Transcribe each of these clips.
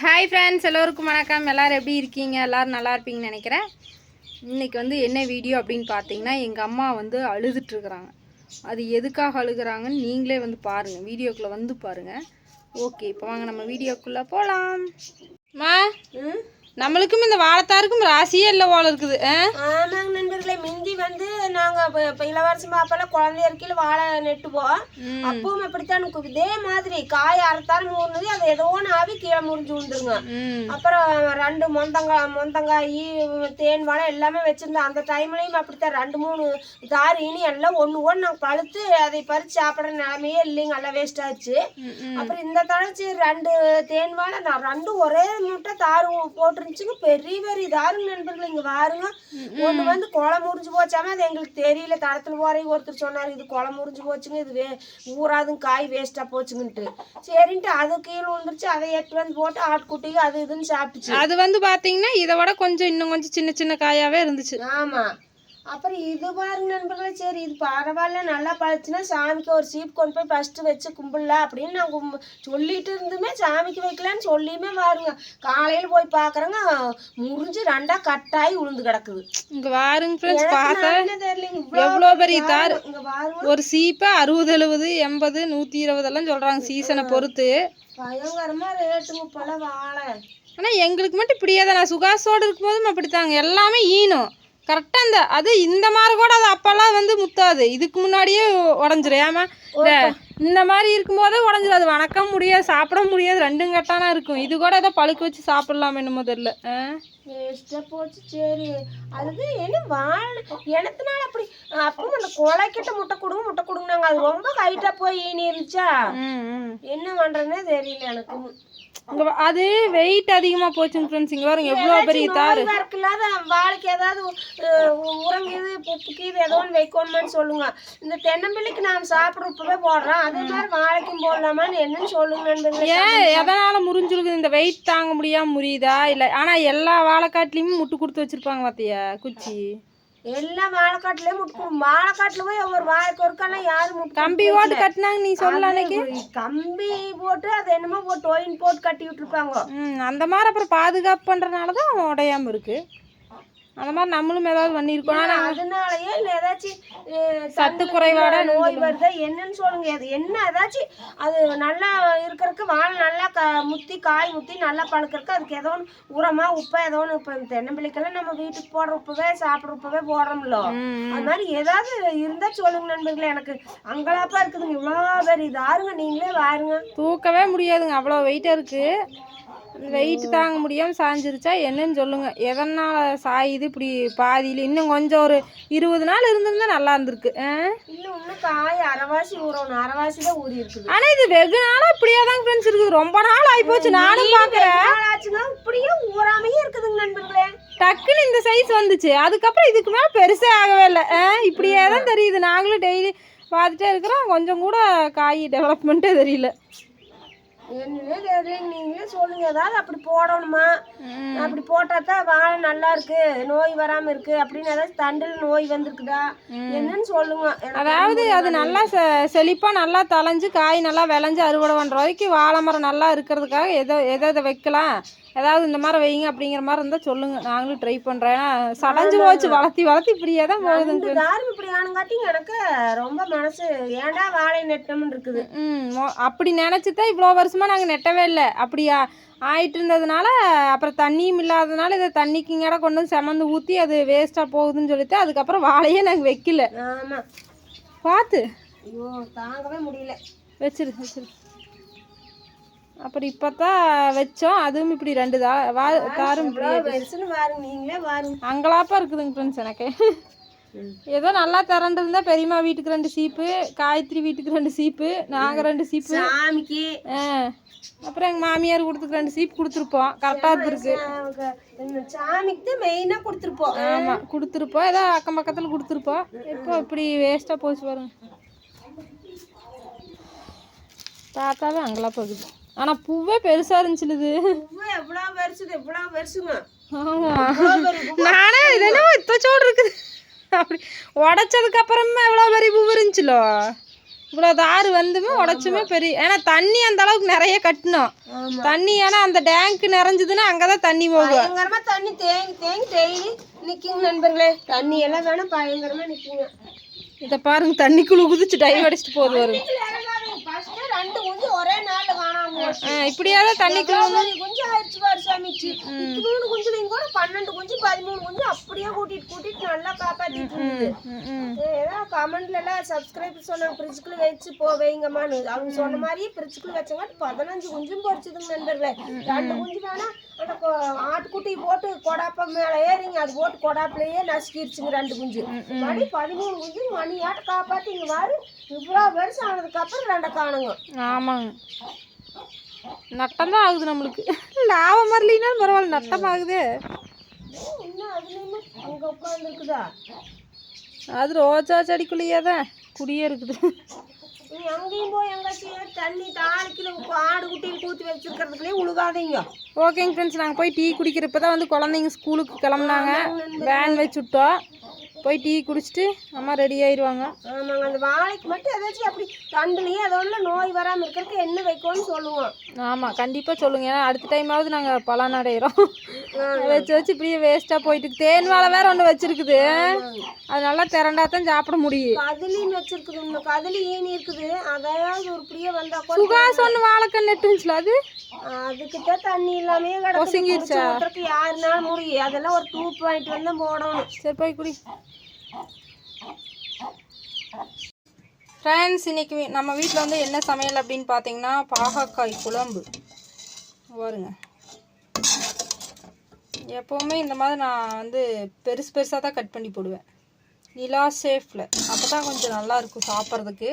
Hi friends எல்லோருக்கும் வணக்கம். எல்லோரும் எப்படி இருக்கீங்க? எல்லோரும் நல்லா இருப்பீங்கன்னு நினைக்கிறேன். இன்றைக்கி வந்து என்ன வீடியோ அப்படின்னு பார்த்தீங்கன்னா எங்கள் அம்மா வந்து அழுதுட்ருக்குறாங்க அது எதுக்காக அழுகுறாங்கன்னு நீங்களே வந்து பாருங்கள் வீடியோக்குள்ளே வந்து பாருங்கள் ஓகே இப்போ வாங்க நம்ம வீடியோக்குள்ளே போகலாம் மா நம்மளுக்கும் இந்த வாழைத்தாருக்கும் ராசியே இல்லை போல இருக்குது. ஆ ஆமாங்க நண்பர்களே மிந்தி வந்து நாங்க இப்ப- இளவரசி மாப்பெல்லாம் குழந்தைய இருக்கையில வாழை நெட்டுவோம். அப்பவும் இப்படித்தான் இருக்கும். இதே மாதிரி காய் அறுத்தாலும் ஊர்னது அது ஏதோ ஒன்று ஆவி கீழே முறிஞ்சு விழுந்துருங்க. அப்புறம் ரெண்டு மொந்தங்காய் மொந்தங்காய் தேன் வாழை எல்லாமே வச்சிருந்தோம். அந்த டைம்லயும் அப்படித்தான் ரெண்டு மூணு தார் இனி எல்லாம் ஒன்று ஒன்று நாங்கள் பழுத்து அதை பறித்து சாப்பிட்ற நிலைமையே இல்லைங்க. எல்லாம் வேஸ்ட் ஆச்சு. அப்புறம் இந்த தடவை ரெண்டு தேன் வாழை நான் ரெண்டும் ஒரே மூட்டை தார் போட்டுருந்துச்சுங்க. பெரிய பெரிய தாருங்க நண்பர்கள் இங்க பாருங்க ஒண்ணு வந்து கொலை முறிஞ்சு போச்சாம அது எங்களுக்கு தெரியல தடத்துல போறே ஒருத்தர் சொன்னாரு இது கொலை முறிஞ்சு போச்சுங்க இது வே ஊறாதும் காய் வேஸ்டா போச்சுங்கன்ட்டு. சரின்ட்டு அது கீழே விழுந்துருச்சு அதை எடுத்து வந்து போட்டு ஆட்டுக்குட்டிக்கு அது இதுன்னு சாப்பிட்டுச்சு. அது வந்து பார்த்தீங்கன்னா இதை விட கொஞ்சம் இன்னும் கொஞ்சம் சின்ன சின்ன காயாகவே இருந்துச்சு. ஆமா. அப்புறம் இது பாருங்க நண்பர்களே சரி இது பரவாயில்ல நல்லா பழுச்சுன்னா சாமிக்கு ஒரு சீப் கொண்டு போய் ஃபர்ஸ்ட் வச்சு கும்பிடலாம் அப்படின்னு நான் கும்ப- சொல்லிட்டு இருந்துமே சாமிக்கு வைக்கலான்னு சொல்லியுமே பாருங்க காலையில போய் பாக்குறேங்க முறிஞ்சு ரெண்டா கட்டாயி உளுந்து கிடக்குது. இங்கே வாருங்க ஃப்ரெண்ட்ஸ் பார்த்தா எவ்வளோ பெரிய தார். ஒரு சீப்பை அறுபது எழுபது எண்பது நூற்றி இருபதெல்லாம் சொல்கிறாங்க சீசனை பொறுத்து. பயங்கரமா ரேட்டுங்க போல வாழை. ஆனால் எங்களுக்கு மட்டும் இப்படியே தான் நான் சுகாசோடு இருக்கும்போதும் அப்படித்தாங்க. எல்லாமே ஈனும். கரெக்டாக அந்த அது இந்த மாதிரி கூட அது அப்போல்லாம் வந்து முத்தாது. இதுக்கு முன்னாடியே உடஞ்சிரும். ஏமா இந்த இந்த மாதிரி இருக்கும்போதே உடஞ்சிரும். அது வணக்கம் முடியாது சாப்பிட முடியாது ரெண்டும் கட்டானா இருக்கும். இது கூட ஏதோ பழுக்க வச்சு சாப்பிடலாம் என்னமோ தெரியல. ஆ? வேஸ்டா போச்சு சரி. அதுக்கு என்ன வாழை எனத்துனால அப்படி அப்பவும் அந்த கொலைக்கிட்ட முட்டை கொடுங்க முட்டை கொடுங்கனாங்க. அது ரொம்ப ஹைட்டா போய் ம் என்ன பண்றதுன்னே தெரியல எனக்கு. இங்க அது வெயிட் அதிகமாக போச்சுங்க ஃப்ரெண்ட்ஸ் இங்கே பாருங்க எவ்வளோ பெரிய தார். இருக்கு இல்லாத வாழைக்கு ஏதாவது அஹ், உரங்குது புப்புக்கு இது ஏதோ ஒன்று வைக்கணுமான்னு சொல்லுங்க. இந்த தென்னம்பிள்ளைக்கு நாம் சாப்பிட இப்பவே போடுறோம் அதே மாதிரி வாழைக்கும் போடலாமான்னு என்னன்னு சொல்லுங்க ஏன் எதனால் முறிஞ்சிருக்குது? இந்த வெயிட் தாங்க முடியாமல் முறியுதா? இல்லை ஆனால் எல்லா வாழைக்காட்டுலேயுமே முட்டு கொடுத்து வச்சுருப்பாங்க பார்த்தியா குச்சி. எல்லா வாழைக்காட்டுலயும் முட்டு வாழைக்காட்டுல போய் ஒவ்வொரு வாழைக்கு ஒருக்கெல்லாம் யாரும் முட்டு கம்பி ஓட்டு கட்டினாங்க நீ சொல்ல அன்னைக்கு. கம்பி போட்டு அது என்னமோ போட்டு ஒயின் போட்டு கட்டி விட்டுருப்பாங்க. அந்த மாதிரி அப்புறம் பாதுகாப்பு பண்ணுறனால தான் உடையாமல் இருக்குது அந்த மாதிரி நம்மளும் ஏதாவது பண்ணியிருக்கோம். ஆனால் அதனாலயே இல்ல ஏதாச்சும் சத்து குறைபாடா நோய் வருதா. என்னன்னு சொல்லுங்க. அது என்ன ஏதாச்சும் அது நல்லா இருக்கறதுக்கு வாழை நல்லா க முத்தி காய் முத்தி நல்லா பழுக்கறதுக்கு அதுக்கு ஏதோ ஒன்று உரமா உப்பா ஏதோ ஒன்று இப்போ தென்னம்பிள்ளைக்கெல்லாம் நம்ம வீட்டுக்கு போடுற உப்பவே சாப்பிட்ற உப்பவே போடுறோம்ல. அது மாதிரி ஏதாவது இருந்தா சொல்லுங்க நண்பர்களே எனக்கு அங்கலாப்பா இருக்குதுங்க. இவ்வளோ பேர் இது ஆறுங்க நீங்களே வாருங்க. தூக்கவே முடியாதுங்க. அவ்வளோ வெயிட்டாக இருக்குது வெயிட் தாங்க முடியாமல் சாஞ்சிருச்சா? என்னன்னு சொல்லுங்கள் எதனால் சாயுது? இப்படி பாதியில் இன்னும் கொஞ்சம் ஒரு இருபது நாள் இருந்திருந்தா நல்லா இருந்திருக்கு. காய் அரைவாசி ஊறணும். அரைவாசி தான் ஊறி இருக்குது. ஆனால் இது வெகு நாளாக இப்படியே தான் ஃப்ரெண்ட்ஸ் இருக்குது. ரொம்ப நாள் ஆகிப்போச்சு நானும் பார்க்குறேன் இப்படியே ஊறாமையே இருக்குதுங்க நண்பர்களே. டக்குன்னு இந்த சைஸ் வந்துச்சு. அதுக்கப்புறம் இதுக்கு மேலே பெருசே ஆகவே இல்லை. இப்படியே தான் தெரியுது. நாங்களும் டெய்லி பார்த்துட்டே இருக்கிறோம். கொஞ்சம் கூட காய் டெவலப்மெண்ட்டே தெரியல. என்னன்னே தெரியல நீங்களே சொல்லுங்க. ஏதாவது அப்படி போடணுமா? அப்படி போட்டா தான் வாழை நல்லா இருக்கு நோய் வராம இருக்கு அப்படின்னு ஏதாச்சும் தண்டில் நோய் வந்திருக்குதா? என்னன்னு சொல்லுங்க. அதாவது அது நல்லா செ செழிப்பாக நல்லா தளைஞ்சு காய் நல்லா விளைஞ்சு அறுவடை பண்ணுற வரைக்கும் வாழை மரம் நல்லா இருக்கிறதுக்காக எதோ எதை எதை வைக்கலாம். ஏதாவது இந்த மாதிரி வைங்க அப்படிங்கிற மாதிரி இருந்தால் சொல்லுங்கள் நாங்களும் ட்ரை பண்ணுறோம் ஏன்னா சடைஞ்சு போச்சு வளர்த்தி வளர்த்தி இப்படியே தான் இந்த தாரும் இப்படி ஆனங்காட்டியும் எனக்கு ரொம்ப மனசு ஏன்டா வாழை நெட்டம்னு இருக்குது? அப்படி நினச்சி தான் இவ்வளோ வருஷமாக நாங்கள் நெட்டவே இல்லை. அப்படியா? ஆயிட்டு இருந்ததுனால அப்புறம் தண்ணியும் இல்லாததுனால இதை தண்ணிக்குங்கட கொண்டு வந்து செமந்து ஊற்றி அது வேஸ்ட்டாக போகுதுன்னு சொல்லிட்டு அதுக்கப்புறம் வாழையே நாங்கள் வைக்கல. ஆமா. பார்த்து. ஐயோ தாங்கவே முடியல. வச்சிரு வச்சிரு. அப்புறம் இப்போ தான் வச்சோம். அதுவும் இப்படி ரெண்டு தா வா தாரும் வாருங்க. நீங்களே வாருங்க. அங்கலாப்பா இருக்குதுங்க ஃப்ரெண்ட்ஸ் எனக்கு. ஏதோ நல்லா திரண்டு இருந்தா பெரியம்மா வீட்டுக்கு ரெண்டு சீப்பு காயத்ரி வீட்டுக்கு ரெண்டு சீப்பு நாங்கள் ரெண்டு சீப்பு. சாமிக்கு. அப்புறம் எங்கள் மாமியார் கொடுத்துக்கு ரெண்டு சீப் கொடுத்துருப்போம். கரெக்டாக இருந்திருக்கு சாமிக்கு தான் மெயினாக கொடுத்துருப்போம். ஆமாம் கொடுத்துருப்போம். ஏதோ அக்கம் பக்கத்தில் கொடுத்துருப்போம். இப்போ இப்படி வேஸ்ட்டாக போச்சு பாருங்க. பார்த்தாவே அங்கெல்லாம் போகுது. ஆனால் பூவே பெருசாக இருந்துச்சு இது பூவு எவ்வளோ பெருசுது எவ்வளோ பெருசுங்க. ஆமாம் நானே இது என்ன இத்தச்சோடு இருக்குது. அப்படி உடச்சதுக்கு அப்புறமா எவ்வளோ பெரிய பூ இருந்துச்சுலோ இவ்வளோ தாறு வந்துமே உடச்சுமே பெரிய ஏன்னா தண்ணி அந்த அளவுக்கு நிறைய கட்டணும் தண்ணி ஏன்னா அந்த டேங்க் நிறைஞ்சதுன்னா அங்கே தான் தண்ணி போகும். தண்ணி தேங்கி தேங்கி டெய்லி நிக்குங்க நண்பர்களே. தண்ணி எல்லாம் வேணும் பயங்கரமா நிக்குங்க. இதை பாருங்க தண்ணிக்குள்ள குதிச்சு டைவ் அடிச்சுட்டு போகுது வரும் ஃபர்ஸ்ட் ரெண்டு குஞ்சு ஒரே நாள்ல காணாம போச்சு. ஆ இப்படியாவது தண்ணிக்குள்ள எவ்வளவு குஞ்சு ஆயிடுச்சு பாரு சாமிச்சு. இத்தனூண்டு குஞ்சுலையும் கூட பன்னெண்டு குஞ்சு பதிமூணு குஞ்சு அப்படியே கூட்டிட்டு கூட்டிட்டு நல்லா காப்பாத்திட்டு இருந்தது ம், ம். ஏதோ கமெண்ட்ல எல்லாம் சப்ஸ்கிரைப் சொன்னாங்க ஃப்ரிட்ஜுக்குள்ள வச்சு போ வைங்கம்மான்னு. அவங்க சொன்ன மாதிரியே ஃப்ரிட்ஜுக்குள்ள வச்சங்காட்டி பதினஞ்சு குஞ்சும் பொரிச்சுதுங்க நண்பர்களே. ரெண்டு குஞ்சு வேணா அந்த ஆட்டுக்குட்டி போட்டு கொடாப்ப மேல ஏறிங்க. அது போட்டு கொடாப்பிலேயே நசுக்கிருச்சுங்க ரெண்டு குஞ்சு. மணி பதிமூணு குஞ்சு மணியாட்ட காப்பாத்தி இங்க வாரு இவ்வளோ வருஷம் ஆனதுக்கு அப்புறம் ரெண்டை காணுங்க. ஆமாங்க. நட்டம் தான் ஆகுது நம்மளுக்கு. லாபம் வரலினாலும் பரவாயில்ல நட்டம் ஆகுது அது ரோஜா செடிக்குள்ளேயே தான் குடியே இருக்குது. நீ அங்கேயும் போய் எங்காச்சும் தண்ணி தாளிக்கல ஆடு குட்டியில் கூத்தி வச்சிருக்கிறதுக்குள்ளே உழுகாதீங்க. ஓகேங்க ஃப்ரெண்ட்ஸ் நாங்கள் போய் டீ குடிக்கிறப்ப தான் வந்து குழந்தைங்க ஸ்கூலுக்கு கிளம்புனாங்க. வேன் வச்சு விட்டோம். போய் டீ குடிச்சிட்டு அம்மா ரெடி ஆயிடுவாங்க ஆமாங்க அந்த வாழைக்கு மட்டும் ஏதாச்சும் அப்படி தண்டுலயே அதோட நோய் வராம இருக்கிறதுக்கு என்ன வைக்கணும்னு சொல்லுவோம். ஆமாம் கண்டிப்பாக சொல்லுங்கள் ஏன்னா அடுத்த டைமாவது நாங்கள் பலன் அடையிறோம். வச்சு வச்சு இப்படியே வேஸ்ட்டாக போயிட்டு. தேன் வாழை வேற ஒன்று வச்சிருக்குது. அது நல்லா திரண்டா தான் சாப்பிட முடியும். கதலின்னு வச்சிருக்குது. இன்னும் கதலி ஏனி இருக்குது. அதையாவது உருப்படியே வந்தா கூட சுகாஸ் ஒன்று வாழைக்கன்று நெட்டுச்சுல அது அதுக்கிட்ட தண்ணி இல்லாமே? கிடக்கு யாருனாலும் முடியும். அதெல்லாம் ஒரு டூப் வாங்கிட்டு வந்து தான் போடணும். சரி போய் குடி. ஃப்ரெண்ட்ஸ் இன்றைக்கி நம்ம வீட்டில் வந்து என்ன சமையல் அப்படின்னு பார்த்தீங்கன்னா பாகக்காய் குழம்பு. வருங்க எப்போவுமே இந்த மாதிரி நான் வந்து பெருசு பெருசாக தான் கட் பண்ணி போடுவேன். நிலா சேஃபில் அப்போ தான் கொஞ்சம் நல்லாயிருக்கும் சாப்பிட்றதுக்கு.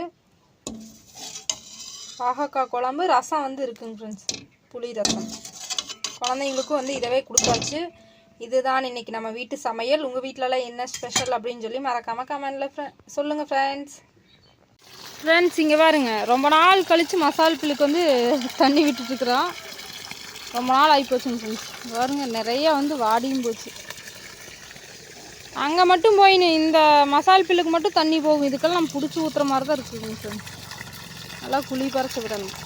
பாகக்காய் குழம்பு ரசம் வந்து இருக்குங்க ஃப்ரெண்ட்ஸ் புளி ரசம். குழந்தைங்களுக்கும் வந்து இதவே கொடுத்தாச்சு. இதுதான் இன்னைக்கு நம்ம வீட்டு சமையல். உங்கள் வீட்டிலலாம் என்ன ஸ்பெஷல் அப்படின்னு சொல்லி மறக்காமல் கமெண்டில் சொல்லுங்கள் ஃப்ரெண்ட்ஸ் ஃப்ரெண்ட்ஸ் இங்கே பாருங்க. ரொம்ப நாள் கழித்து மசால் பில்லுக்கு வந்து தண்ணி விட்டுட்டுருக்குறோம் ரொம்ப நாள் ஆகி போச்சுங்க ஃப்ரெண்ட்ஸ் பாருங்க நிறையா வந்து வாடியும் போச்சு. அங்கே மட்டும் போயினு இந்த மசால் பில்லுக்கு மட்டும் தண்ணி போகும். இதுக்கெல்லாம் நம்ம பிடிச்சி ஊற்றுற மாதிரி தான் இருக்குதுங்க ஃப்ரெண்ட்ஸ் நல்லா குழி பறக்க விடணும்.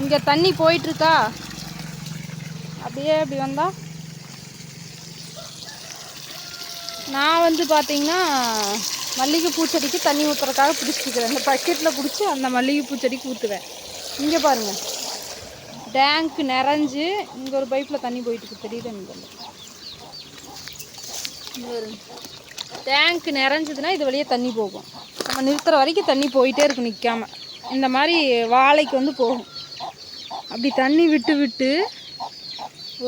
இங்கே தண்ணி போயிட்டுருக்கா அப்படியே அப்படி வந்தால் நான் வந்து பார்த்தீங்கன்னா மல்லிகை பூச்செடிக்கு தண்ணி ஊற்றுறதுக்காக பிடிச்சிக்கிறேன் இந்த பக்கெட்டில் பிடிச்சி அந்த மல்லிகைப்பூ செடிக்கு ஊற்றுவேன் இங்கே பாருங்கள் டேங்க் நிறைஞ்சு இங்கே ஒரு பைப்பில் தண்ணி போயிட்டு இருக்கு. தெரியுது எனக்கு? டேங்க் நிறைஞ்சதுன்னா இது வழியே தண்ணி போகும். நம்ம நிறுத்துற வரைக்கும் தண்ணி போயிட்டே இருக்கும் நிற்காம இந்த மாதிரி வாழைக்கு வந்து போகும். அப்படி தண்ணி விட்டு விட்டு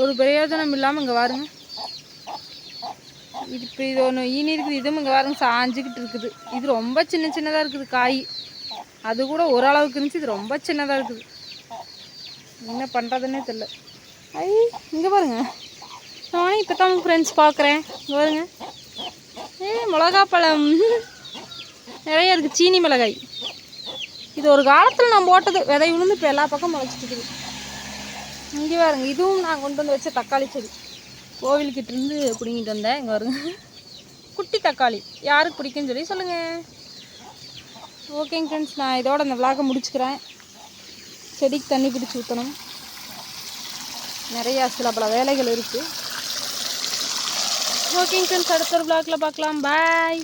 ஒரு பிரயோஜனம் இல்லாமல் இங்கே வாருங்க. இது இப்போ இது ஒன்று ஈனி இருக்குது இதுவும் இங்கே பாருங்க சாஞ்சுக்கிட்டு இருக்குது. இது ரொம்ப சின்ன சின்னதாக இருக்குது காய். அது கூட ஓரளவுக்கு இருந்துச்சு இது ரொம்ப சின்னதாக இருக்குது. என்ன பண்ணுறதுன்னே தெரில ஐ இங்கே பாருங்க. நானே இப்போ தான் ஃப்ரெண்ட்ஸ் பார்க்குறேன் இங்கே பாருங்க. ஏ மிளகா பழம் நிறைய இருக்குது சீனி மிளகாய். இது ஒரு காலத்தில் நான் போட்டது விதை விழுந்து இப்போ எல்லா பக்கம் முளைச்சிட்டு இருக்குது. இங்கே பாருங்க இதுவும் நான் கொண்டு வந்து வச்ச தக்காளி செடி. கோவில்கிட்ட இருந்து பிடுங்கிட்டு வந்தேன். இங்கே வருங்க குட்டி தக்காளி. யாருக்கு பிடிக்குன்னு சொல்லி சொல்லுங்கள் ஓகேங்க ஃப்ரெண்ட்ஸ் நான் இதோட அந்த விளாக முடிச்சுக்கிறேன். செடிக்கு தண்ணி பிடிச்சி ஊற்றணும் நிறையா சில பல வேலைகள் இருக்குது ஓகேங்க ஃப்ரெண்ட்ஸ் அடுத்த ஒரு விளாகில் பார்க்கலாம். பாய்